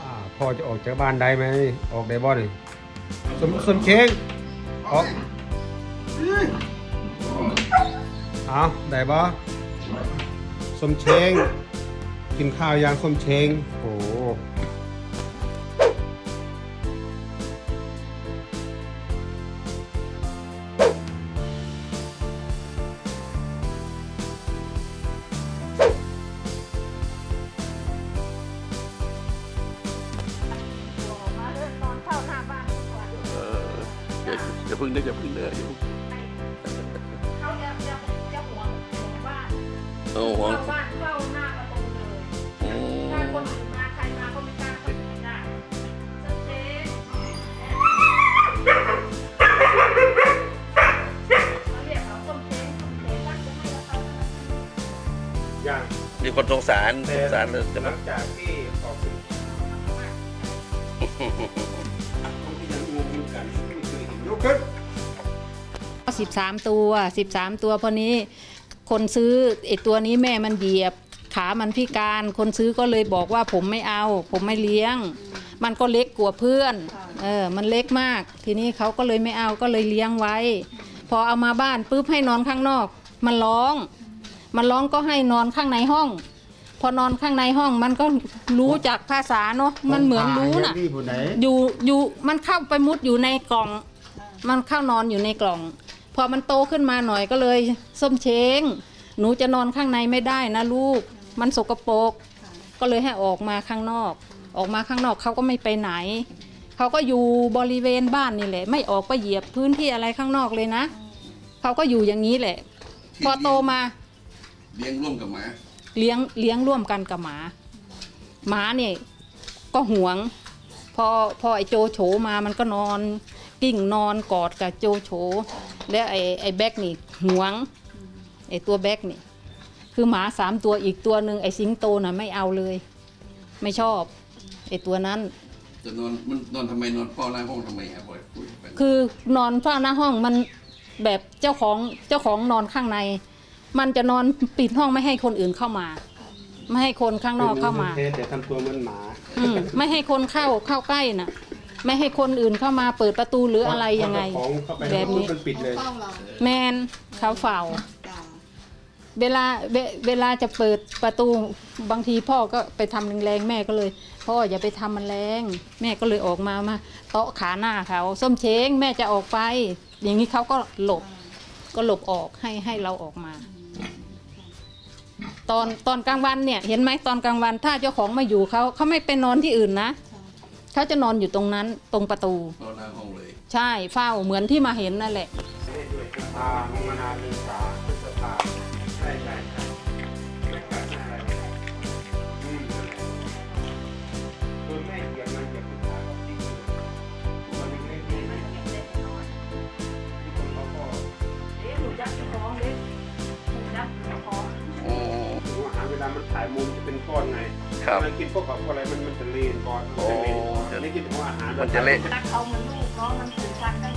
อ่าพอจะออกจากบ้านได้ไหม ออกได้บ่นี่สมสมเชงออกเอาได้บ่สมเชงกินข้าวยางสมเชงโอ้าพึ่งนึกอย่าพึ่งเนื้ออยู่เขาจะจะจะหวงหวงบ้านโอ้โหเข้าบ้านเข้าหน้าประตูเลยอืถ้ามคนอื่นมาใครมาก็ไม่กล้าเข้าไปได้ชัดเจนเขาเรียกเขาส้มเช้งส้มเช้งบ้านจะให้เราเข้าย่าง มีคนสงสารสงสารเลยจะหลัมางจากที่ สิบสามตัวสิบสามตัวพอนี้ คนซื้อไอตัวนี้แม่มันเหยียบ ขามันพิการคนซื้อก็เลยบอกว่าผมไม่เอา ผมไม่เลี้ยง มันก็เล็กกว่าเพื่อนเออมันเล็กมาก ทีนี้เขาก็เลยไม่เอาก็เลยเลี้ยงไว้ พอเอามาบ้านปุ๊บให้นอนข้างนอก มันร้อง มันร้องก็ให้นอนข้างในห้อง พอนอนข้างในห้องมันก็รู้จากภาษาเนาะมันเหมือนรู้น่ะอยู่อยู่มันเข้าไปมุดอยู่ในกล่อง มันเข้านอนอยู่ในกล่อง พอมันโตขึ้นมาหน่อยก็เลย ส้มเช้ง หนูจะนอนข้างในไม่ได้นะลูก มันสกปรกก็เลยให้ออกมาข้างนอก ออกมาข้างนอกเขาก็ไม่ไปไหน เขาก็อยู่บริเวณบ้านนี่แหละ ไม่ออกไปเหยียบพื้นที่อะไรข้างนอกเลยนะ เขาก็อยู่อย่างนี้แหละ พอโตมาเลี้ยงร่วมกับหมา เลี้ยงเลี้ยงร่วมกันกับหมา หมาเนี่ยก็หวง พอพอไอโจโฉมามันก็นอน กิ้งนอนกอดกับโจโฉ แล้วไอไอแบ็กนี่หวงไอตัวแบ็กนี่ คือหมาสามตัวอีกตัวหนึ่งไอสิงโตน่ะไม่เอาเลย ไม่ชอบไอตัวนั้น จะนอนมันนอนทำไมนอนเฝ้าหน้าห้องทำไมอะบอยคุยกันคือนอนเฝ้าหน้าห้องมันแบบเจ้าของเจ้าของนอนข้างใน มันจะนอนปิดห้องไม่ให้คนอื่นเข้ามา ไม่ให้คนข้างนอกเข้ามาเทสแต่ทำตัวเหมือนหมา อืมไม่ให้คนเข้าเข้าใกล้น่ะ ไม่ให้คนอื่นเข้ามาเปิดประตูหรืออะไรยังไง ของเข้าไปแบบนี้ มันปิดเลย เฝ้าเราแมนเขาเฝ้า จ้าเวลาเวเวลาจะเปิดประตูบางทีพ่อก็ไปทำแรงๆแม่ก็เลย พ่ออย่าไปทำมันแรง แม่ก็เลยออกมามาเตาะขาหน้าเขาส้มเช้งแม่จะออกไป อย่างนี้เขาก็หลบก็หลบออกให้ให้เราออกมา ตอนตอนกลางวันเนี่ย เห็นไหมตอนกลางวันถ้าเจ้าของไม่อยู่เขาเขาไม่ไปนอนที่อื่นนะ เขาจะนอนอยู่ตรงนั้นตรงประตูเฝ้าหน้าห้องเลย ใช่เฝ้าเหมือนที่มาเห็นนั่นแหละด้วยกุมภาพันธ์มนาเมษาพฤษภาใช่ใช่ ครับมันกินพวกกับพวกอะไรมันมันจะเลนก้อนมันจะเลนโอ้อันนี้กินพวกอาหารมันจะเละตักเขาเหมือนลูกน้องมันถือชักข้าง